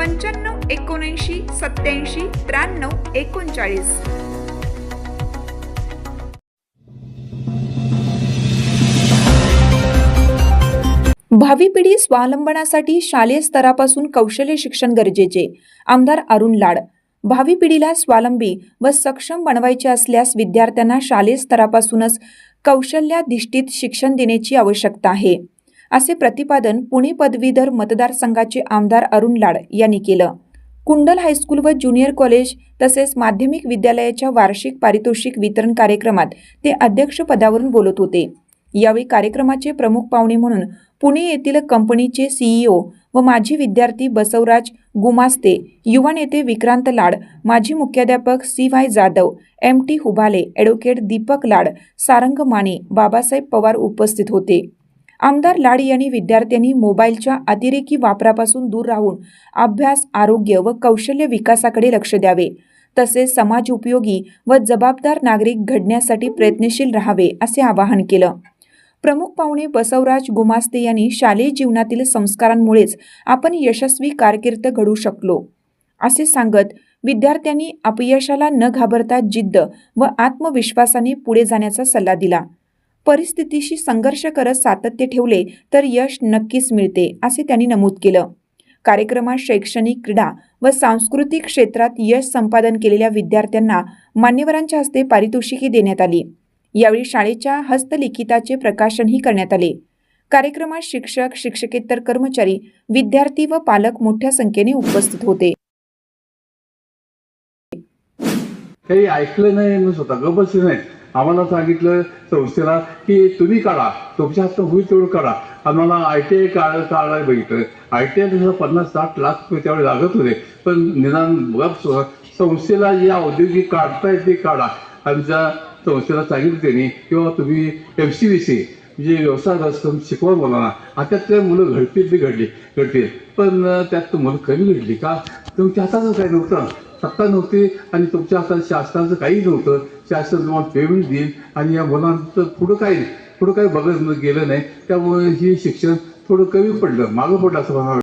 पंच्याण्णव एकोणऐंशी सत्याऐंशी त्र्याण्णव एकोणचाळीस. भावी पिढी स्वावलंबनासाठी शालेय स्तरापासून कौशल्य शिक्षण गरजेचे आमदार अरुण लाड. भावी पिढीला स्वावलंबी व सक्षम बनवायचे असल्यास विद्यार्थ्यांना शालेय स्तरापासूनच कौशल्याधिष्ठित शिक्षण देण्याची आवश्यकता आहे. असे प्रतिपादन पुणे पदवीधर मतदारसंघाचे आमदार अरुण लाड यांनी केलं. कुंडल हायस्कूल व ज्युनियर कॉलेज तसेच माध्यमिक विद्यालयाच्या वार्षिक पारितोषिक वितरण कार्यक्रमात ते अध्यक्षपदावरून बोलत होते. यावेळी कार्यक्रमाचे प्रमुख पाहुणे म्हणून पुणे येथील कंपनीचे सीईओ व माजी विद्यार्थी बसवराज गुमास्ते युवा नेते विक्रांत लाड माजी मुख्याध्यापक C Y Jadhav M T Hubale advocate Deepak Lad Sarang Mane Babasaheb Pawar उपस्थित होते. आमदार लाड यांनी विद्यार्थ्यांनी मोबाईलच्या अतिरेकी वापरापासून दूर राहून अभ्यास आरोग्य व कौशल्य विकासाकडे लक्ष द्यावे. तसेच समाज उपयोगी व जबाबदार नागरिक घडण्यासाठी प्रयत्नशील राहावे असे आवाहन केलं. प्रमुख पाहुणे बसवराज गुमास्ते यांनी शालेय जीवनातील संस्कारांमुळेच आपण यशस्वी कारकीर्द घडू शकलो. असे सांगत विद्यार्थ्यांनी अपयशाला न घाबरता जिद्द व आत्मविश्वासाने पुढे जाण्याचा सल्ला दिला. परिस्थितीशी संघर्ष करत सातत्य ठेवले तर यश नक्कीच मिळते असे त्यांनी नमूद केलं. कार्यक्रमात शैक्षणिक क्रीडा व सांस्कृतिक क्षेत्रात यश संपादन केलेल्या विद्यार्थ्यांना मान्यवरांच्या हस्ते पारितोषिके देण्यात आली. यावेळी शाळेच्या हस्तलिखिताचे प्रकाशनही करण्यात आले. कार्यक्रमात शिक्षक शिक्षकेतर कर्मचारी विद्यार्थी व पालक मोठ्या संख्येने उपस्थित होते. काही ऐकलं नाही मी स्वतः नाही. आम्हाला सांगितलं संस्थेला की तुम्ही काढा तुमच्या हातात होईल तेवढं काढा. आम्हाला आय टी आय काढ काढायला बघितलं. आय टी आय पन्नास साठ लाख रुपये त्यावेळी लागत होते. पण निदान संस्थेला जे औद्योगिक काढता येते काढा. आमच्या संस्थेला सांगितलं त्यांनी किंवा तुम्ही एम सी बी सी म्हणजे व्यवसाय रस्त्यातून शिकवा मुलांना आता ते मुलं घडतील ती घडली घडतील. पण त्यात मुलं कमी घडली का? तुमच्या हातातच काही नव्हतं. सत्ता नव्हती आणि तुमच्या हातात शासनाचं काही नव्हतं. शासन तुम्हाला पेमेंट देईल आणि या मुलांचं पुढं काही पुढं काही बघत गेलं नाही. त्यामुळे हे शिक्षण थोडं कमी पडलं. मागं पडलं असं म्हणावं